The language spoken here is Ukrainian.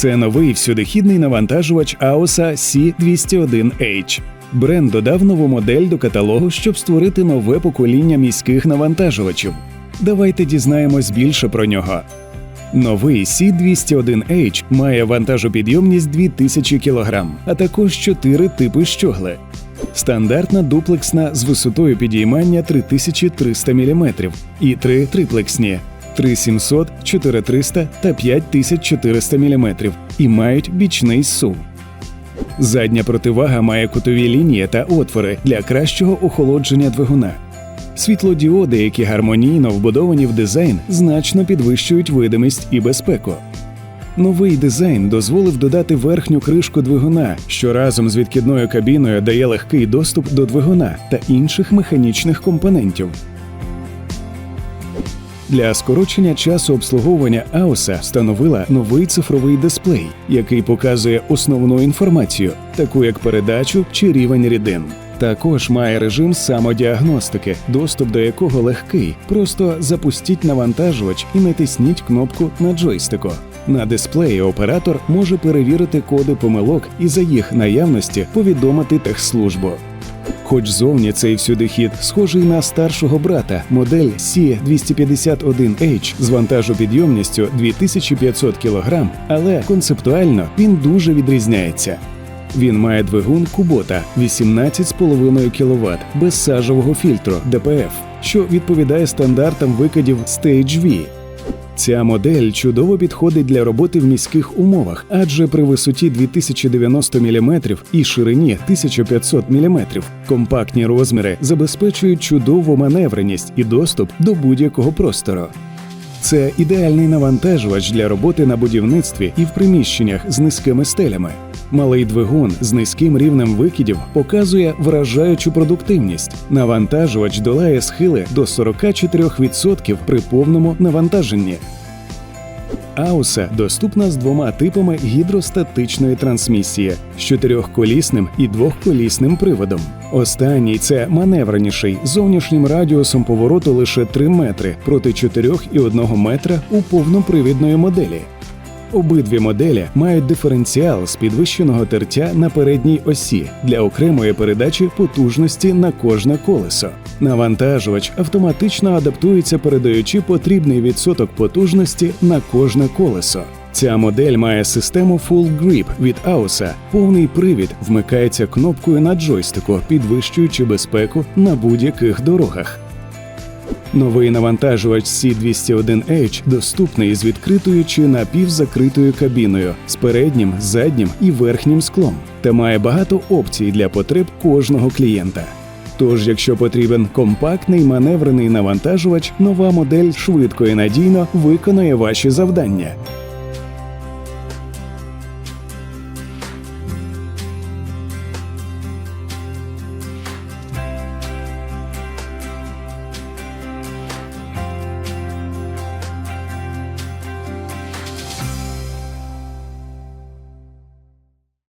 Це новий всюдихідний навантажувач AOSA C201H. Бренд додав нову модель до каталогу, щоб створити нове покоління міських навантажувачів. Давайте дізнаємось більше про нього. Новий C201H має вантажопідйомність 2000 кг, а також 4 типи щогли. Стандартна дуплексна з висотою підіймання 3300 мм і три триплексні 3700, 4300 та 5400 мм і мають бічний сув. Задня противага має кутові лінії та отвори для кращого охолодження двигуна. Світлодіоди, які гармонійно вбудовані в дизайн, значно підвищують видимість і безпеку. Новий дизайн дозволив додати верхню кришку двигуна, що разом з відкидною кабіною дає легкий доступ до двигуна та інших механічних компонентів. Для скорочення часу обслуговування AOSA встановила новий цифровий дисплей, який показує основну інформацію, таку як передачу чи рівень рідин. Також має режим самодіагностики, доступ до якого легкий. Просто запустіть навантажувач і натисніть кнопку на джойстику. На дисплеї оператор може перевірити коди помилок і за їх наявності повідомити техслужбу. Хоч зовні цей всюдихід схожий на старшого брата, модель C251H з вантажопідйомністю 2500 кг, але концептуально він дуже відрізняється. Він має двигун Кубота 18,5 кВт без сажового фільтру ДПФ, що відповідає стандартам викидів Stage V. Ця модель чудово підходить для роботи в міських умовах, адже при висоті 2090 мм і ширині 1500 мм компактні розміри забезпечують чудову маневреність і доступ до будь-якого простору. Це ідеальний навантажувач для роботи на будівництві і в приміщеннях з низькими стелями. Малий двигун з низьким рівнем викидів показує вражаючу продуктивність. Навантажувач долає схили до 44% при повному навантаженні. Ауса доступна з двома типами гідростатичної трансмісії з чотирьохколісним і двохколісним приводом. Останній це маневреніший зовнішнім радіусом повороту лише 3 метри проти 4,1 метра у повнопривідної моделі. Обидві моделі мають диференціал з підвищеного тертя на передній осі для окремої передачі потужності на кожне колесо. Навантажувач автоматично адаптується, передаючи потрібний відсоток потужності на кожне колесо. Ця модель має систему Full Grip від AOSA. Повний привід вмикається кнопкою на джойстику, підвищуючи безпеку на будь-яких дорогах. Новий навантажувач C201H доступний з відкритою чи напівзакритою кабіною з переднім, заднім і верхнім склом та має багато опцій для потреб кожного клієнта. Тож, якщо потрібен компактний маневрений навантажувач, нова модель швидко і надійно виконує ваші завдання.